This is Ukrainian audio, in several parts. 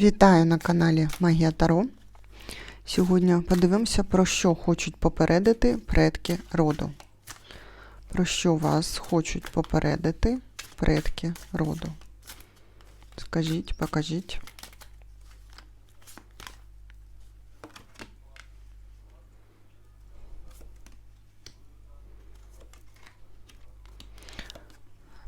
Вітаю на каналі Магія Таро. Сьогодні подивимося, про що хочуть попередити предки роду. Про що вас хочуть попередити предки роду. Скажіть, покажіть.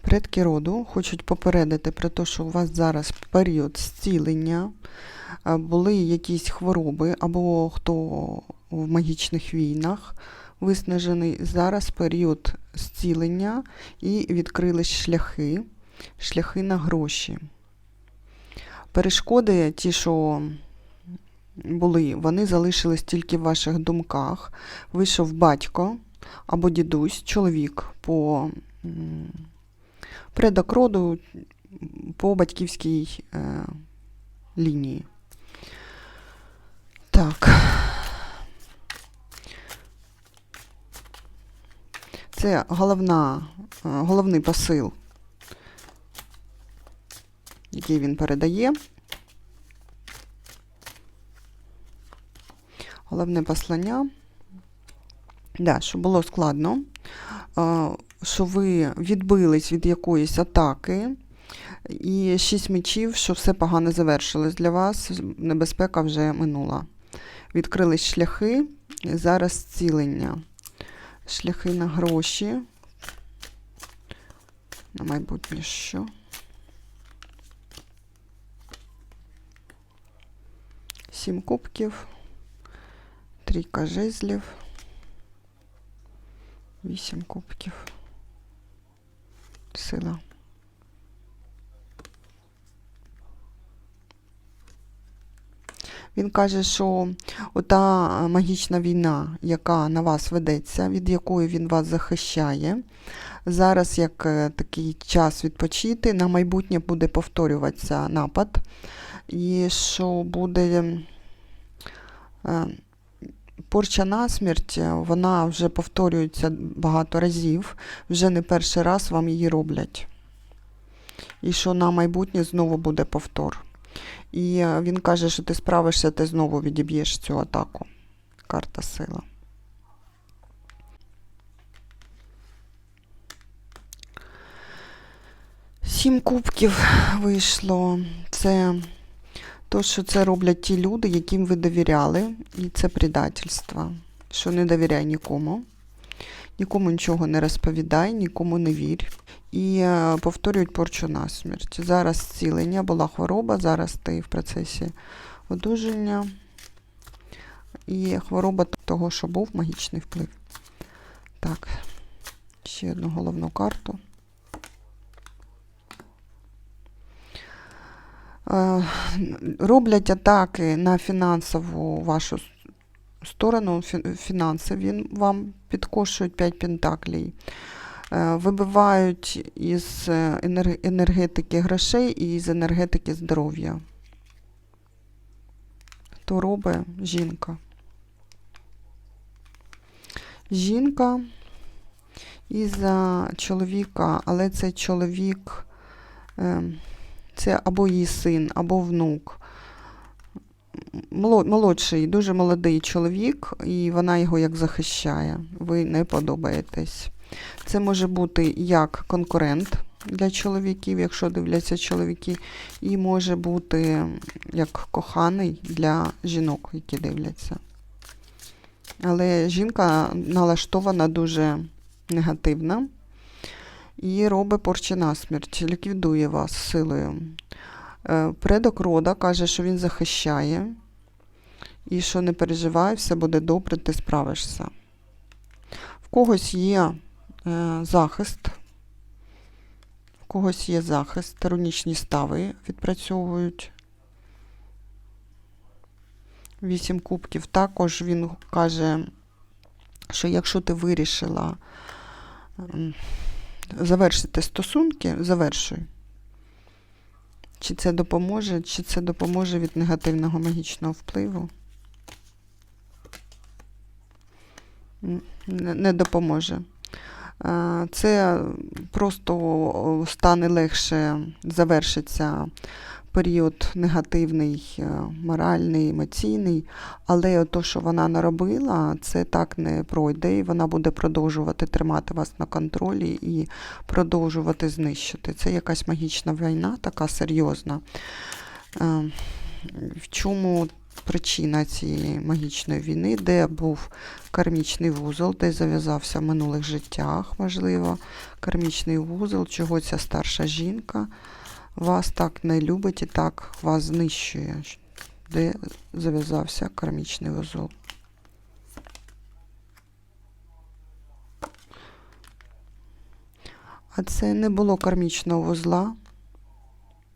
Предки роду хочуть попередити про те, що у вас зараз період зцілення, були якісь хвороби, або хто в магічних війнах виснажений. Зараз період зцілення і відкрились шляхи, шляхи на гроші. Перешкоди, ті, що були, вони залишились тільки в ваших думках. Вийшов батько або дідусь, чоловік по предок роду по батьківській е, лінії. Так. Це головна, е, головний посил, який він передає. Головне послання. Да, що було складно, е, що ви відбились від якоїсь атаки, і шість мечів, що все погано завершилось для вас, небезпека вже минула. Відкрились шляхи, зараз зцілення. Шляхи на гроші. На майбутнє що? Сім кубків, трійка жезлів, вісім кубків. Сила. Він каже, що ота магічна війна, яка на вас ведеться, від якої він вас захищає, зараз як е, такий час відпочити, на майбутнє буде повторюватися напад, і що буде е, порча насмерть, е, вона вже повторюється багато разів, вже не перший раз вам її роблять. І що на майбутнє знову буде повтор. І е, він каже, що ти справишся, ти знову відіб'єш цю атаку. Карта сила. Сім кубків вийшло. Це то, що це роблять ті люди, яким ви довіряли, і це предательство. Що не довіряй нікому, нікому нічого не розповідай, нікому не вірь. І е, повторюють порчу насмерть. Зараз зцілення, була хвороба, зараз ти в процесі одужання. І хвороба того, що був магічний вплив. Так, ще одну головну карту. Е, Роблять атаки на фінансову вашу сторону, фінанси він вам підкошують 5 пентаклей. Е, Вибивають із е, енергетики грошей і з енергетики здоров'я. Хто робить? Жінка. Жінка із-за чоловіка, але це чоловік, е, це або її син, або внук. Молодший, дуже молодий чоловік, і вона його як захищає. Ви не подобаєтесь. Це може бути як конкурент для чоловіків, якщо дивляться чоловіки, і може бути як коханий для жінок, які дивляться. Але жінка налаштована дуже негативно і робить порчі насмерть, ліквідує вас силою. Е, Предок рода каже, що він захищає, і що не переживай, все буде добре, ти справишся. В когось є захист, в когось є захист, рунічні стави відпрацьовують. Вісім кубків. Також він каже, що якщо ти вирішила завершити стосунки, завершуй. Чи це допоможе, чи це допоможе від негативного магічного впливу? Не допоможе. Е, Це просто стане легше завершиться період негативний, е, моральний, емоційний, але то, що вона наробила, це так не пройде, і вона буде продовжувати тримати вас на контролі і продовжувати знищити. Це якась магічна війна, така серйозна. Е, В чому причина цієї магічної війни, де був кармічний вузол, де зав'язався в минулих життях, можливо, кармічний вузол, чого ця старша жінка вас так не любить і так вас знищує, де зав'язався кармічний вузол. А це не було кармічного вузла,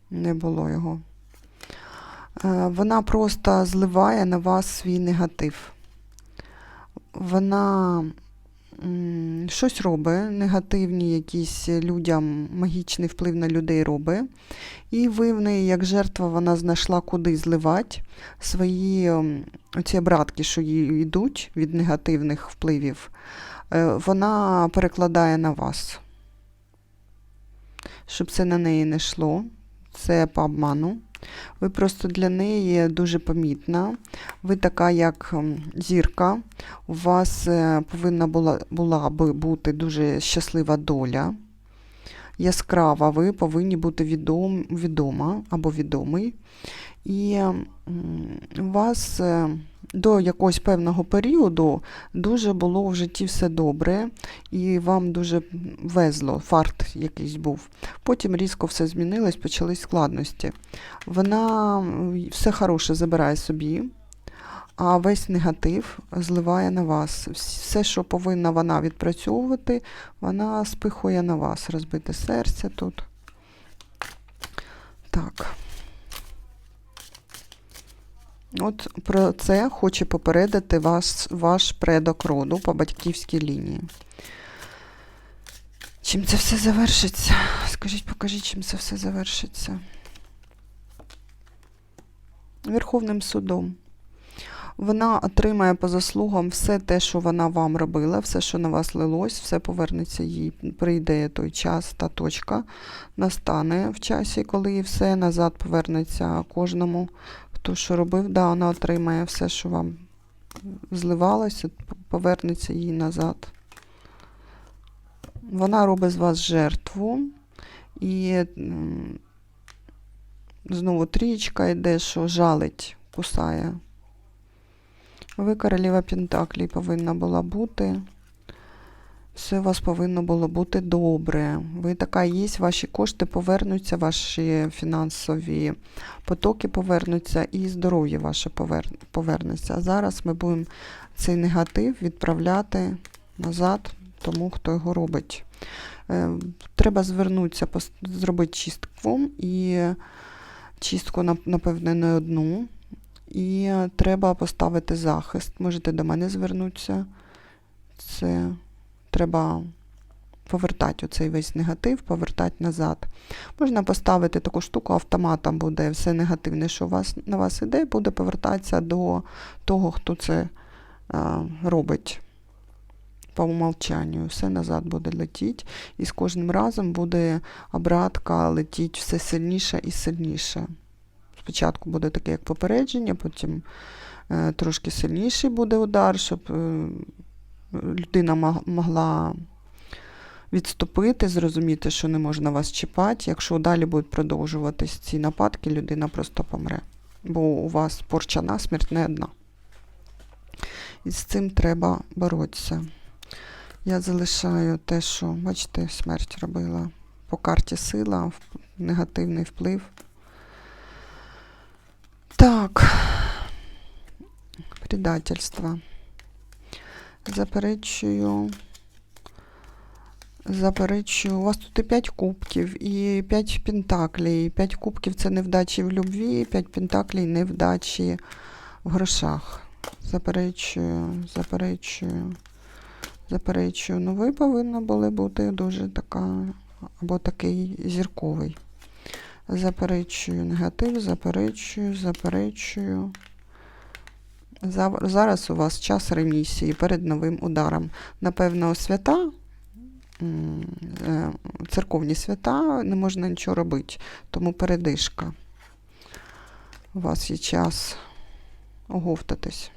не було його. Е, Вона просто зливає на вас свій негатив. Вона щось робить, негативні якісь людям, магічний вплив на людей робить. І ви в неї, як жертва, вона знайшла, куди зливати свої оці обратки, що їй йдуть від негативних впливів, е, вона перекладає на вас. Щоб це на неї не йшло. Це по обману. Ви просто для неї дуже помітна. Ви така, як зірка. У вас е, повинна була, була би бути дуже щаслива доля. Яскрава, ви повинні бути відом, відома або відомий. І у вас е, до якогось певного періоду дуже було в житті все добре, і вам дуже везло, фарт якийсь був. Потім різко все змінилось, почались складності. Вона все хороше забирає собі, а весь негатив зливає на вас. Все, що повинна вона відпрацьовувати, вона спихує на вас. Розбите серце тут. Так. От про це хоче попередити вас, ваш предок роду по батьківській лінії. Чим це все завершиться? Скажіть, покажіть, чим це все завершиться. Верховним судом. Вона отримає по заслугам все те, що вона вам робила, все, що на вас лилось, все повернеться їй. Прийде той час, та точка настане в часі, коли все назад повернеться кожному, хто що робив, да, вона отримає все, що вам зливалося, повернеться їй назад. Вона робить з вас жертву. І знову трічка йде, що жалить, кусає. Ви королева Пентаклі повинна була бути. Все у вас повинно було бути добре. Ви така є, ваші кошти повернуться, ваші фінансові потоки повернуться і здоров'я ваше повернеться. А зараз ми будемо цей негатив відправляти назад тому, хто його робить. Е, Треба звернутися, зробити чистку і чистку, напевне, не одну. І треба поставити захист. Можете до мене звернутися. Це треба повертати оцей весь негатив, повертати назад. Можна поставити таку штуку, автоматом буде все негативне, що у вас, на вас іде, буде повертатися до того, хто це а, робить. По умовчанню, все назад буде летіти, і з кожним разом буде обратка летіти все сильніше і сильніше. Спочатку буде таке, як попередження, потім е, трошки сильніший буде удар, щоб е, людина могла відступити, зрозуміти, що не можна вас чіпати. Якщо далі будуть продовжуватись ці нападки, людина просто помре. Бо у вас порча насмерть не одна. І з цим треба боротися. Я залишаю те, що, бачите, смерть робила. По карті сила, негативний вплив. Так. Предательство. Заперечую. Заперечую. У вас тут і 5 кубків, і 5 пентаклей. 5 кубків це невдачі в любві, 5 пентаклей невдачі в грошах. Заперечую, заперечую, заперечую. Ну, ви повинні були бути дуже така, або такий зірковий. Заперечую негатив, заперечую, заперечую. За- Зараз у вас час ремісії перед новим ударом. Напевно, свята, е, церковні свята, не можна нічого робити, тому передишка. у вас є час оговтатись.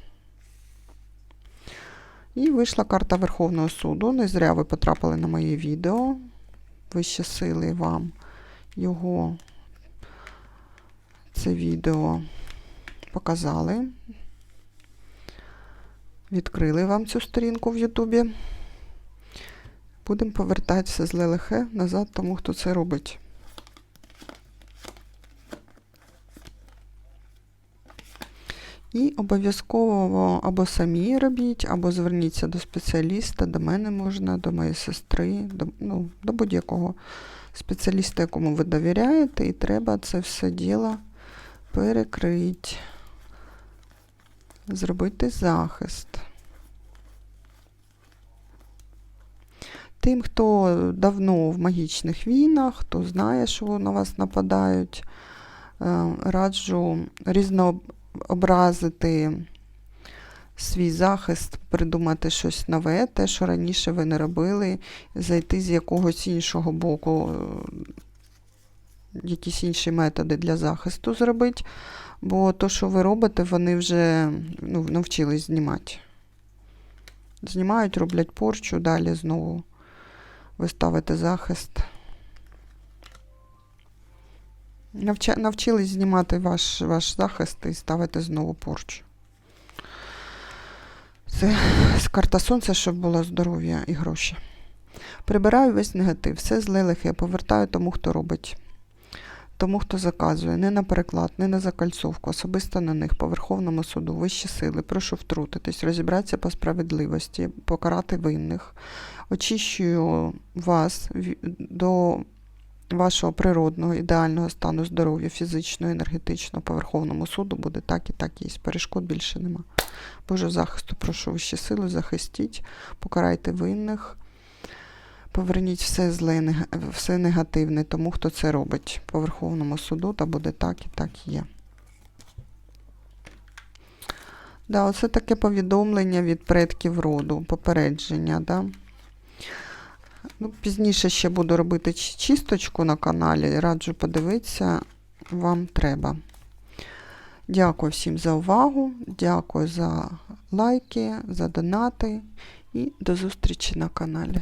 І вийшла карта Верховного суду. Не зря ви потрапили на моє відео. Вищі сили вам його, це відео показали. Відкрили вам цю сторінку в Ютубі. Будемо повертати все зле лихе назад тому, хто це робить. І обов'язково або самі робіть, або зверніться до спеціаліста, до мене можна, до моєї сестри, до, ну, до будь-якого спеціаліста, якому ви довіряєте, і треба це все діло перекрити, зробити захист. Тим, хто давно в магічних війнах, хто знає, що на вас нападають, е, раджу різнообразити свій захист, придумати щось нове, те, що раніше ви не робили, зайти з якогось іншого боку, е, якісь інші методи для захисту зробити. Бо то, що ви робите, вони вже ну, навчились знімати. Знімають, роблять порчу, далі знову ви ставите захист. Навчились знімати ваш, ваш захист і ставити знову порчу. Це з карта сонця, щоб було здоров'я і гроші. Прибираю весь негатив, все зле лихе, повертаю тому, хто робить. Тому, хто заказує, не на переклад, не на закальцовку, особисто на них, по Верховному суду, вищі сили, прошу втрутитись, розібратися по справедливості, покарати винних. Очищую вас до вашого природного, ідеального стану здоров'я, фізичного, енергетичного, по Верховному суду буде так і так є. Перешкод більше нема. Боже захисту, прошу вищі сили, захистіть, покарайте винних. Поверніть все зле, все негативне тому, хто це робить по Верховному суду, та буде так і так є. Да, оце таке повідомлення від предків роду, попередження. Да? Ну, пізніше ще буду робити чисточку на каналі. Раджу подивитися, вам треба. Дякую всім за увагу, дякую за лайки, за донати і до зустрічі на каналі.